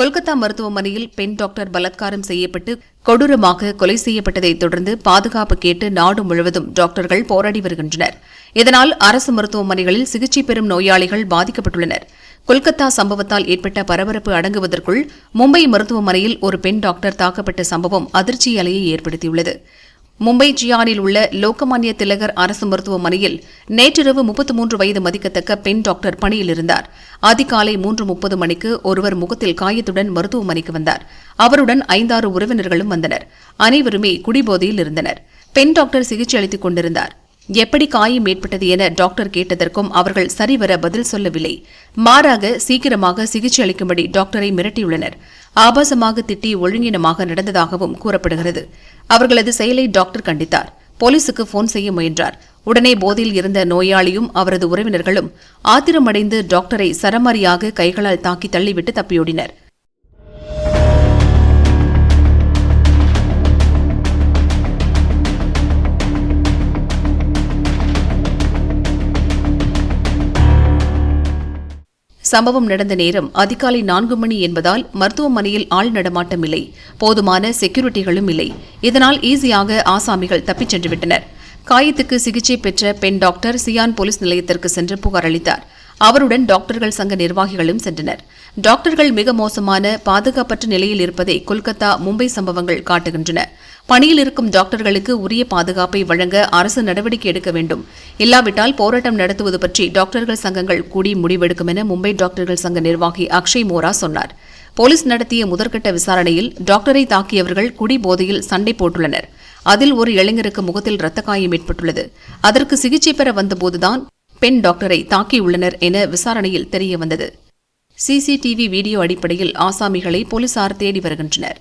கொல்கத்தா மருத்துவமனையில் பெண் டாக்டர் பலாத்காரம் செய்யப்பட்டு கொடூரமாக கொலை செய்யப்பட்டதைத் தொடர்ந்து பாதுகாப்பு கேட்டு நாடு முழுவதும் டாக்டர்கள் போராடி வருகின்றனர். இதனால் அரசு மருத்துவமனைகளில் சிகிச்சை பெறும் நோயாளிகள் பாதிக்கப்பட்டுள்ளனர். கொல்கத்தா சம்பவத்தால் ஏற்பட்ட பரபரப்பு அடங்குவதற்குள் மும்பை மருத்துவமனையில் ஒரு பெண் டாக்டர் தாக்கப்பட்ட சம்பவம் அதிர்ச்சி அலையை ஏற்படுத்தியுள்ளது. மும்பை ஜியானில் உள்ள லோகமானிய திலகர் அரசு மருத்துவமனையில் நேற்றிரவு முப்பத்து மூன்று வயது மதிக்கத்தக்க பெண் டாக்டர் பணியில் இருந்தார் அதிகாலை மூன்று முப்பது மணிக்கு ஒருவர் முகத்தில் காயத்துடன் மருத்துவமனைக்கு வந்தார். அவருடன் ஐந்தாறு உறவினர்களும் வந்தனர். அனைவருமே குடிபோதையில் இருந்தனர். பெண் டாக்டர் சிகிச்சை அளித்துக் கொண்டிருந்தார். எப்படி காயம் ஏற்பட்டது என டாக்டர் கேட்டதற்கும் அவர்கள் சரிவர பதில் சொல்லவில்லை. மாறாக சீக்கிரமாக சிகிச்சை அளிக்கும்படி டாக்டரை மிரட்டியுள்ளனர். ஆபாசமாக திட்டி ஒழுங்கினமாக நடந்ததாகவும் கூறப்படுகிறது. அவர்களது செயலை டாக்டர் கண்டித்தார். போலீசுக்கு போன் செய்ய முயன்றார். உடனே போதையில் இருந்த நோயாளியும் அவரது உறவினர்களும் ஆத்திரமடைந்து டாக்டரை சரமாரியாக கைகளால் தாக்கி தள்ளிவிட்டு தப்பியோடினர். சம்பவம் நடந்த நேரம் அதிகாலை நான்கு மணி என்பதால் மருத்துவமனையில் ஆள் நடமாட்டம் இல்லை. போதுமான செக்யூரிட்டிகளும் இல்லை. இதனால் ஈஸியாக ஆசாமிகள் தப்பிச் சென்றுவிட்டனர். காயத்துக்கு சிகிச்சை பெற்ற பெண் டாக்டர் சியான் போலீஸ் நிலையத்திற்கு சென்று புகார் அளித்தார். அவருடன் டாக்டர்கள் சங்க நிர்வாகிகளும் சென்றனர். டாக்டர்கள் மிக மோசமான பாதுகாப்பற்ற நிலையில் இருப்பதை கொல்கத்தா மும்பை சம்பவங்கள் காட்டுகின்றன. பணியில் இருக்கும் டாக்டர்களுக்கு உரிய பாதுகாப்பை வழங்க அரசு நடவடிக்கை எடுக்க வேண்டும். இல்லாவிட்டால் போராட்டம் நடத்துவது பற்றி டாக்டர்கள் சங்கங்கள் கூடி முடிவெடுக்கும் என மும்பை டாக்டர்கள் சங்க நிர்வாகி அக்ஷய் மோரா சொன்னார். போலீஸ் நடத்திய முதற்கட்ட விசாரணையில் டாக்டரை தாக்கியவர்கள் குடி போதையில் சண்டை போட்டுள்ளனர். அதில் ஒரு இளைஞருக்கு முகத்தில் இரத்த காயம் ஏற்பட்டுள்ளது. அதற்கு சிகிச்சை பெற வந்தபோதுதான் பெண் டாக்டரை தாக்கியுள்ளனர் என விசாரணையில் தெரியவந்தது. சிசிடிவி வீடியோ அடிப்படையில் ஆசாமிகளை போலீசார் தேடி வருகின்றனர்.